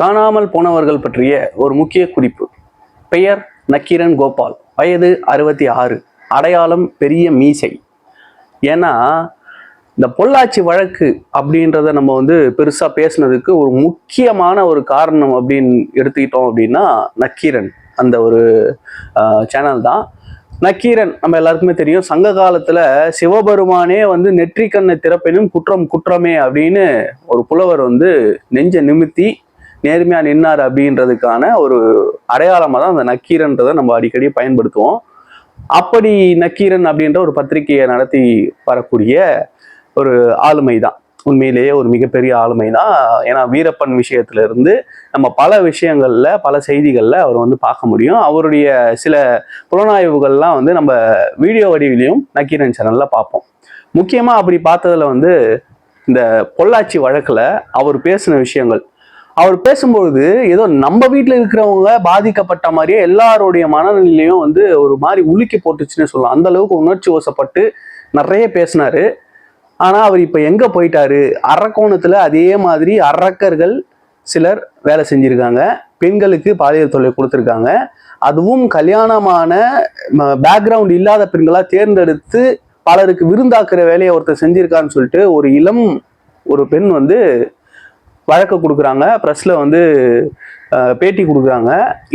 காணாமல் போனவர்கள் பற்றிய ஒரு முக்கிய குறிப்பு. பெயர் நக்கீரன் கோபால். வயது அறுபத்தி ஆறு. அடையாளம் பெரிய மீசை. ஏன்னா இந்த பொள்ளாச்சி வழக்கு அப்படின்றத நம்ம வந்து பெருசாக பேசுனதுக்கு ஒரு முக்கியமான ஒரு காரணம் அப்படின்னு எடுத்துக்கிட்டோம் அப்படின்னா நக்கீரன் அந்த ஒரு சேனல் தான். நக்கீரன் நம்ம எல்லாருக்குமே தெரியும். சங்க காலத்தில் சிவபெருமானே வந்து நெற்றிக்கண்ணை திறப்பினும் குற்றம் குற்றமே அப்படின்னு ஒரு புலவர் வந்து நெஞ்ச நிமித்தி நேர்மையாக நின்னார் அப்படின்றதுக்கான ஒரு அடையாளமாக தான் அந்த நக்கீரன்றதை நம்ம அடிக்கடி பயன்படுத்துவோம். அப்படி நக்கீரன் அப்படின்ற ஒரு பத்திரிகையை நடத்தி வரக்கூடிய ஒரு ஆளுமை தான் உண்மையிலேயே ஒரு மிகப்பெரிய ஆளுமை தான் ஏன்னா வீரப்பன் விஷயத்துல இருந்து நம்ம பல விஷயங்கள்ல பல செய்திகள்ல அவர் வந்து பார்க்க முடியும். அவருடைய சில புலனாய்வுகள்லாம் வந்து நம்ம வீடியோ வடிவிலையும் நக்கீரன் சேனல்ல பார்ப்போம். முக்கியமா அப்படி பார்த்ததுல வந்து இந்த பொள்ளாச்சி வழக்குல அவர் பேசின விஷயங்கள் அவர் பேசும்பொழுது ஏதோ நம்ம வீட்டில் இருக்கிறவங்க பாதிக்கப்பட்ட மாதிரியே எல்லாருடைய மனநிலையும் வந்து ஒரு மாதிரி உலுக்கி போட்டுச்சுன்னு சொல்லலாம். அந்த அளவுக்கு உணர்ச்சி வசப்பட்டு நிறைய பேசினாரு. ஆனால் அவர் இப்போ எங்கே போயிட்டாரு? அரக்கோணத்தில் அதே மாதிரி அரக்கர்கள் சிலர் வேலை செஞ்சுருக்காங்க. பெண்களுக்கு பாலியல் தொல்லை கொடுத்துருக்காங்க. அதுவும் கல்யாணமான பேக்ரவுண்ட் இல்லாத பெண்களாக தேர்ந்தெடுத்து பலருக்கு விருந்தாக்குற வேலையை ஒருத்தர் செஞ்சிருக்கான்னு சொல்லிட்டு ஒரு இளம் ஒரு பெண் வந்து வழக்கு கொடுக்குறாங்க ப்ரெஸ்ஸில் வந்து பேட்டி கொடுக்குறாங்க.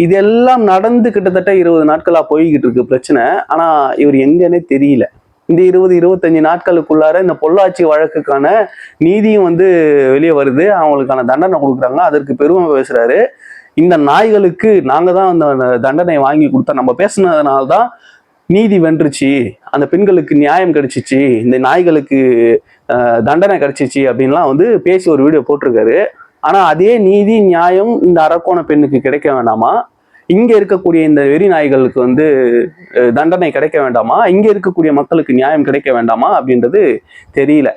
இதெல்லாம் நடந்து கிட்டத்தட்ட இருபது நாட்களாக போய்கிட்டு இருக்கு பிரச்சனை. ஆனால் இவர் எங்கன்னே தெரியல. இந்த இருபது இருபத்தஞ்சு நாட்களுக்குள்ளார இந்த பொள்ளாச்சி வழக்குக்கான நீதியும் வந்து வெளியே வருது. அவங்களுக்கான தண்டனை கொடுக்குறாங்க. அதற்கு பெருமை பேசுகிறாரு இந்த நாய்களுக்கு நாங்கள் தான் அந்த தண்டனை வாங்கி கொடுத்தோம் நம்ம பேசுனதுனால தான் நீதி வென்றுச்சு. அந்த பெண்களுக்கு நியாயம் கிடைச்சிச்சு. இந்த நாய்களுக்கு தண்டனை கிடைச்சிச்சு அப்படின்லாம் வந்து பேசி ஒரு வீடியோ போட்டிருக்காரு. ஆனால் அதே நீதி நியாயம் இந்த அரக்கோண பெண்ணுக்கு கிடைக்க வேண்டாமா? இங்கே இருக்கக்கூடிய இந்த வெறி நாய்களுக்கு வந்து தண்டனை கிடைக்க வேண்டாமா? இங்கே இருக்கக்கூடிய மக்களுக்கு நியாயம் கிடைக்க வேண்டாமா? அப்படின்றது தெரியல.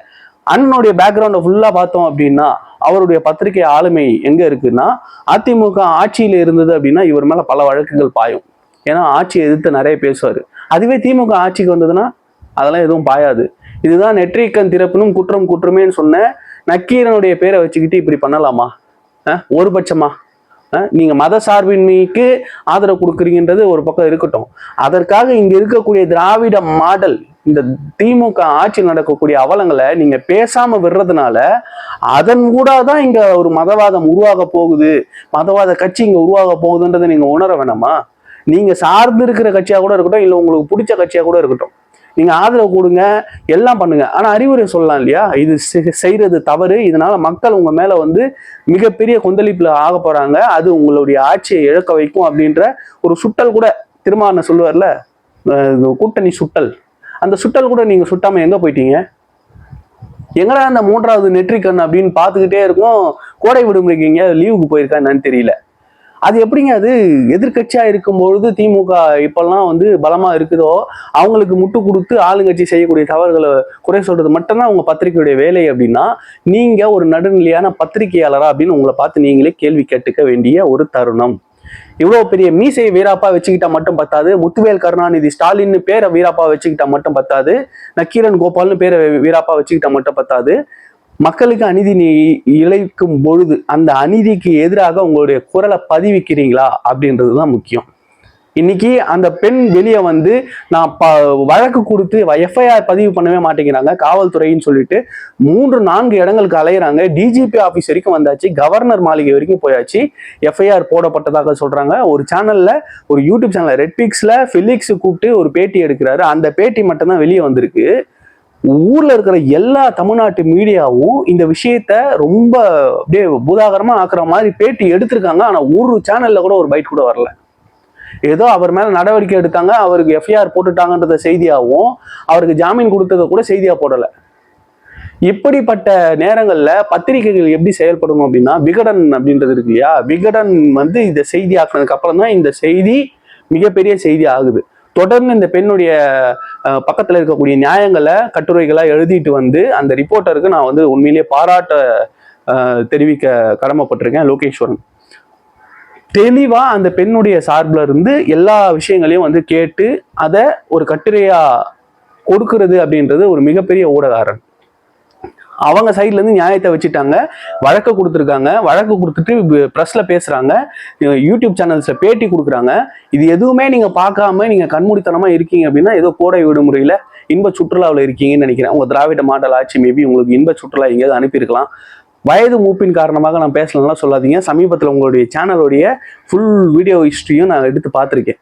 அண்ணனுடைய பேக்ரவுண்டை ஃபுல்லாக பார்த்தோம் அப்படின்னா அவருடைய பத்திரிகை ஆளுமை எங்கே இருக்குன்னா அதிமுக ஆட்சியில் இருந்தது அப்படின்னா இவர் மேலே பல வழக்குகள் பாயும். ஏன்னா ஆட்சியை எதிர்த்து நிறைய பேசுவார். அதுவே திமுக ஆட்சிக்கு வந்ததுன்னா அதெல்லாம் எதுவும் பாயாது. இதுதான் நெற்றிக்கண் திறப்பினும் குற்றம் குற்றமேன்னு சொன்ன நக்கீரனுடைய பேரை வச்சுக்கிட்டு இப்படி பண்ணலாமா? ஒரு பட்சமா? நீங்க மத சார்பின்மைக்கு ஆதரவு கொடுக்குறீங்கன்றது ஒரு பக்கம் இருக்கட்டும். அதற்காக இங்க இருக்கக்கூடிய திராவிட மாடல் இந்த திமுக ஆட்சி நடக்கக்கூடிய அவலங்களை நீங்க பேசாம விடுறதுனால அதன் கூட தான் இங்க ஒரு மதவாதம் உருவாக போகுது. மதவாத கட்சி இங்க உருவாக போகுதுன்றதை நீங்க உணர வேணாமா? நீங்க சார்ந்து இருக்கிற கட்சியா கூட இருக்கட்டும் இல்ல உங்களுக்கு பிடிச்ச கட்சியா கூட இருக்கட்டும். நீங்க ஆதரவு கொடுங்க எல்லாம் பண்ணுங்க. ஆனா அறிவுரை சொல்லலாம் இல்லையா? இது செ- செய்யறது தவறு. இதனால மக்கள் உங்க மேல வந்து மிகப்பெரிய கொந்தளிப்புல ஆக போறாங்க. அது உங்களுடைய ஆட்சியை இழக்க வைக்கும் அப்படின்ற ஒரு சுட்டல் கூட திருமாவளவன் சொல்லுவார்ல கூட்டணி சுட்டல். அந்த சுட்டல் கூட நீங்க சுட்டாம எங்க போயிட்டீங்க? எங்கடா அந்த மூன்றாவது நெற்றிக்கண் அப்படின்னு பார்த்துக்கிட்டே இருக்கும். கோடை விடுமுறைக்கு எங்கேயாவது லீவுக்கு போயிருக்கா என்னன்னு தெரியல. அது எப்படிங்க அது எதிர்கட்சியா இருக்கும்பொழுது திமுக இப்பெல்லாம் வந்து பலமா இருக்குதோ அவங்களுக்கு முட்டு கொடுத்து ஆளுங்கட்சி செய்யக்கூடிய தவறுகளை குறை சொல்றது மட்டும்தான் உங்க பத்திரிகையுடைய வேலை அப்படின்னா நீங்க ஒரு நடுநிலையான பத்திரிகையாளரா அப்படின்னு உங்களை பார்த்து நீங்களே கேள்வி கேட்டுக்க வேண்டிய ஒரு தருணம். இவ்வளவு பெரிய மீசை வீராப்பா வச்சுக்கிட்டா மட்டும் பத்தாது முத்துவேல் கருணாநிதி ஸ்டாலின் பேரை வீராப்பா வச்சுக்கிட்டா மட்டும் பத்தாது நக்கீரன் கோபால்னு பேரை வீராப்பா வச்சுக்கிட்டா மட்டும் பத்தாது மக்களுக்கு அநீதி நீ இழைக்கும் பொழுது அந்த அநீதிக்கு எதிராக உங்களுடைய குரலை பதிவிக்கிறீங்களா அப்படின்றது தான் முக்கியம். இன்னைக்கு அந்த பெண் வெளியே வந்து நான் ப வழக்கு கொடுத்து எஃப்ஐஆர் பதிவு பண்ணவே மாட்டேங்கிறாங்க. காவல்துறைன்னு சொல்லிட்டு மூன்று நான்கு இடங்களுக்கு அலையிறாங்க. டிஜிபி ஆஃபீஸ் வரைக்கும் வந்தாச்சு. கவர்னர் மாளிகை வரைக்கும் போயாச்சு. எஃப்ஐஆர் போடப்பட்டதாக சொல்றாங்க. ஒரு சேனல்ல ஒரு யூடியூப் சேனல் ரெட்பிக்ஸ்ல ஃபிலிக்ஸ் கூப்பிட்டு ஒரு பேட்டி எடுக்கிறாரு. அந்த பேட்டி மட்டும்தான் வெளியே வந்திருக்கு. ஊர்ல இருக்கிற எல்லா தமிழ்நாட்டு மீடியாவும் இந்த விஷயத்த ரொம்ப அப்படியே பூதாகரமா ஆக்குற மாதிரி பேட்டி எடுத்திருக்காங்க. ஆனா ஒரு சேனல்ல கூட ஒரு பைட் கூட வரல. ஏதோ அவர் மேல நடவடிக்கை எடுத்தாங்க அவருக்கு எஃப்ஐஆர் போட்டுட்டாங்கன்றத செய்தியாகவும் அவருக்கு ஜாமீன் கொடுத்ததை கூட செய்தியா போடல. இப்படிப்பட்ட நேரங்கள்ல பத்திரிகைகள் எப்படி செயல்படணும் அப்படின்னா விகடன் அப்படின்றது இருக்கு இல்லையா? விகடன் வந்து இந்த செய்தி ஆக்குனதுக்கு அப்புறம் தான் இந்த செய்தி மிகப்பெரிய செய்தி ஆகுது. தொடர்ந்து இந்த பெண்ணுடைய பக்கத்தில் இருக்கக்கூடிய நியாயங்களை கட்டுரைகளாக எழுதிட்டு வந்து அந்த ரிப்போர்ட்டருக்கு நான் வந்து உண்மையிலேயே பாராட்ட தெரிவிக்க கடமைப்பட்டிருக்கேன் லோகேஸ்வரன். தெளிவா அந்த பெண்ணுடைய சார்பில் இருந்து எல்லா விஷயங்களையும் வந்து கேட்டு அதை ஒரு கட்டுரையா கொடுக்கறது அப்படின்றது ஒரு மிகப்பெரிய ஊடகாரன். அவங்க சைட்லேருந்து நியாயத்தை வச்சுட்டாங்க. வழக்கு கொடுத்துருக்காங்க. வழக்கு கொடுத்துட்டு ப்ரெஸ்ஸில் பேசுகிறாங்க யூடியூப் சேனல்ஸில் பேட்டி கொடுக்குறாங்க. இது எதுவுமே நீங்கள் பார்க்காம நீங்கள் கண்மூடித்தனமாக இருக்கீங்க அப்படின்னா ஏதோ கோடை விடுமுறையில் இன்ப சுற்றுலாவில் இருக்கீங்கன்னு நினைக்கிறேன். உங்கள் திராவிட மாடல் ஆட்சி மேபி உங்களுக்கு இன்ப சுற்றுலா எங்கேயாவது அனுப்பியிருக்கலாம். வயது மூப்பின் காரணமாக நான் பேசலாம் சொல்லாதீங்க. சமீபத்தில் உங்களுடைய சேனலுடைய ஃபுல் வீடியோ ஹிஸ்ட்ரியும் நான் எடுத்து பார்த்துருக்கேன்.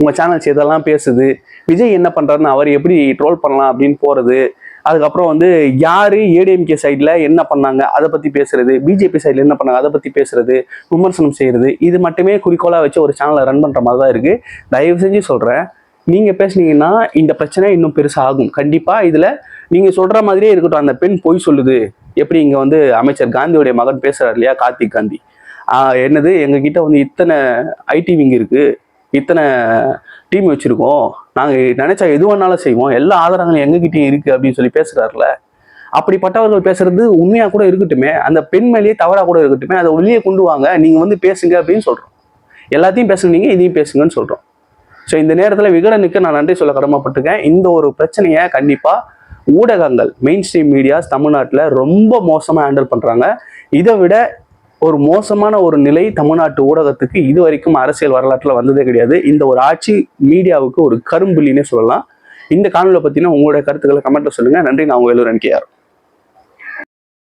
உங்கள் சேனல்ஸ் எதெல்லாம் பேசுது? விஜய் என்ன பண்ணுறாருன்னு அவர் எப்படி ட்ரோல் பண்ணலாம் அப்படின்னு போகிறது அதுக்கப்புறம் வந்து யார் ஏடிஎம்கே சைடில் என்ன பண்ணாங்க? அதை பற்றி பேசுறது. பிஜேபி சைடில் என்ன பண்ணாங்க? அதை பற்றி பேசுறது. விமர்சனம் செய்கிறது இது மட்டுமே குறிக்கோளாக வச்சு ஒரு சேனலை ரன் பண்ணுற மாதிரி தான் இருக்குது தயவு செஞ்சு சொல்கிறேன் நீங்கள் பேசுனீங்கன்னா இந்த பிரச்சனை இன்னும் பெருசாக ஆகும் கண்டிப்பாக இதில் நீங்கள் சொல்கிற மாதிரியே இருக்கட்டும். அந்த பெண் பொய் சொல்லுது. எப்படி இங்கே வந்து அமைச்சர் காந்தியோடைய மகன் பேசுகிறார் இல்லையா? கார்த்திக் காந்தி. என்னது? எங்ககிட்ட வந்து இத்தனை ஐடி விங் இருக்குது இத்தனை டீம் வச்சுருக்கோம். நாங்கள் நினச்சா எது வேணாலும் செய்வோம். எல்லா ஆதாரங்களும் எங்ககிட்டயும் இருக்குது அப்படின்னு சொல்லி பேசுகிறாருல அப்படிப்பட்டவர்கள் பேசுறது உண்மையாக கூட இருக்கட்டுமே அந்த பெண் மேலேயே தவறாக கூட இருக்கட்டுமே அதை வெளியே கொண்டு வாங்க நீங்கள் வந்து பேசுங்க அப்படின்னு சொல்கிறோம் எல்லாத்தையும் பேசுனீங்க இதையும் பேசுங்கன்னு சொல்கிறோம் ஸோ இந்த நேரத்தில் விகடனுக்கு நான் நன்றி சொல்ல கடமைப்பட்டிருக்கேன். இந்த ஒரு பிரச்சனையை கண்டிப்பாக ஊடகங்கள் மெயின் ஸ்ட்ரீம் மீடியாஸ் தமிழ்நாட்டில் ரொம்ப மோசமாக ஹேண்டில் பண்ணுறாங்க இதை விட ஒரு மோசமான ஒரு நிலை தமிழ்நாட்டு ஊடகத்துக்கு இது வரைக்கும் அரசியல் வரலாற்றில் வந்ததே கிடையாது. இந்த ஒரு ஆட்சி மீடியாவுக்கு ஒரு கரும்புலின்னே சொல்லலாம். இந்த காணொலியை பற்றின உங்களுடைய கருத்துக்களை கமெண்ட்டில் சொல்லுங்கள் நன்றி. நான் உங்கள் எல்லோரும் கேஆர்